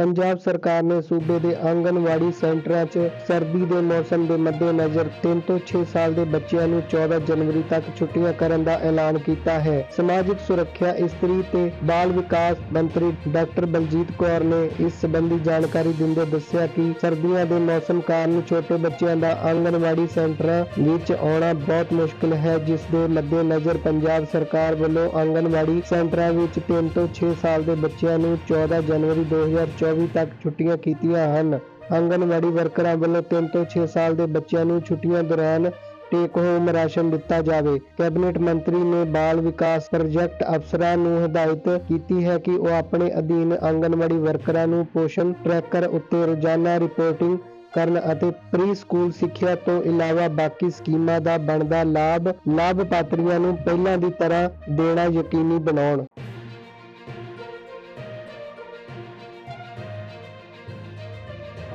ਪੰਜਾਬ ਸਰਕਾਰ ਨੇ ਸੂਬੇ ਦੇ ਆਂਗਨਵਾੜੀ ਸੈਂਟਰਾਂ 'ਚ ਸਰਦੀ ਦੇ ਮੌਸਮ ਦੇ ਮੱਦੇਨਜ਼ਰ 3 ਤੋਂ 6 ਸਾਲ ਦੇ ਬੱਚਿਆਂ ਨੂੰ 14 ਜਨਵਰੀ ਤੱਕ ਛੁੱਟੀਆਂ ਕਰਨ ਦਾ ਐਲਾਨ ਕੀਤਾ ਹੈ। ਸਮਾਜਿਕ ਸੁਰੱਖਿਆ ਇਸਤਰੀ ਤੇ ਬਾਲ ਵਿਕਾਸ ਮੰਤਰੀ ਡਾਕਟਰ ਬਲਜੀਤ ਕੌਰ ਨੇ ਇਸ ਸੰਬੰਧੀ ਜਾਣਕਾਰੀ ਦਿੰਦੇ ਦੱਸਿਆ ਕਿ ਸਰਦੀਆਂ ਦੇ ਮੌਸਮ ਕਾਰਨ ਛੋਟੇ ਬੱਚਿਆਂ ਦਾ ਆਂਗਨਵਾੜੀ ਸੈਂਟਰਾਂ ਵਿੱਚ ਆਉਣਾ ਬਹੁਤ ਮੁਸ਼ਕਲ ਹੈ, ਜਿਸ ਦੇ ਮੱਦੇਨਜ਼ਰ ਪੰਜਾਬ ਸਰਕਾਰ ਵੱਲੋਂ ਆਂਗਨਵਾੜੀ ਸੈਂਟਰਾਂ ਵਿੱਚ 3 ਤੋਂ 6 ਸਾਲ ਦੇ ਬੱਚਿਆਂ ਨੂੰ 14 ਜਨਵਰੀ 2024 ਤੱਕ ਛੁੱਟੀਆਂ ਕੀਤੀਆਂ ਹਨ। ਆਂਗਨਵਾੜੀ ਵਰਕਰਾਂ ਵੱਲੋਂ 3 ਤੋਂ 6 ਸਾਲ ਦੇ ਬੱਚਿਆਂ ਨੂੰ ਛੁੱਟੀਆਂ ਦੌਰਾਨ ਟੇਕ ਹੋਮ ਰਾਸ਼ਨ ਦਿੱਤਾ ਜਾਵੇ। ਕੈਬਨਿਟ ਮੰਤਰੀ ਨੇ ਬਾਲ ਵਿਕਾਸ ਪ੍ਰੋਜੈਕਟ ਅਫਸਰਾਂ ਨੂੰ ਹਦਾਇਤ ਕੀਤੀ ਹੈ ਕਿ ਉਹ ਆਪਣੇ ਅਧੀਨ ਆਂਗਨਵਾੜੀ ਵਰਕਰਾਂ ਨੂੰ ਪੋਸ਼ਣ ਟਰੈਕਰ ਉੱਤੇ ਰੋਜ਼ਾਨਾ ਰਿਪੋਰਟਿੰਗ ਕਰਨ ਅਤੇ ਪ੍ਰੀ ਸਕੂਲ ਸਿੱਖਿਆ ਤੋਂ ਇਲਾਵਾ ਬਾਕੀ ਸਕੀਮਾਂ ਦਾ ਬਣਦਾ ਲਾਭ, ਲਾਭਪਾਤਰੀਆਂ ਨੂੰ ਪਹਿਲਾਂ ਦੀ ਤਰ੍ਹਾਂ ਦੇਣਾ ਯਕੀਨੀ ਬਣਾਉਣ।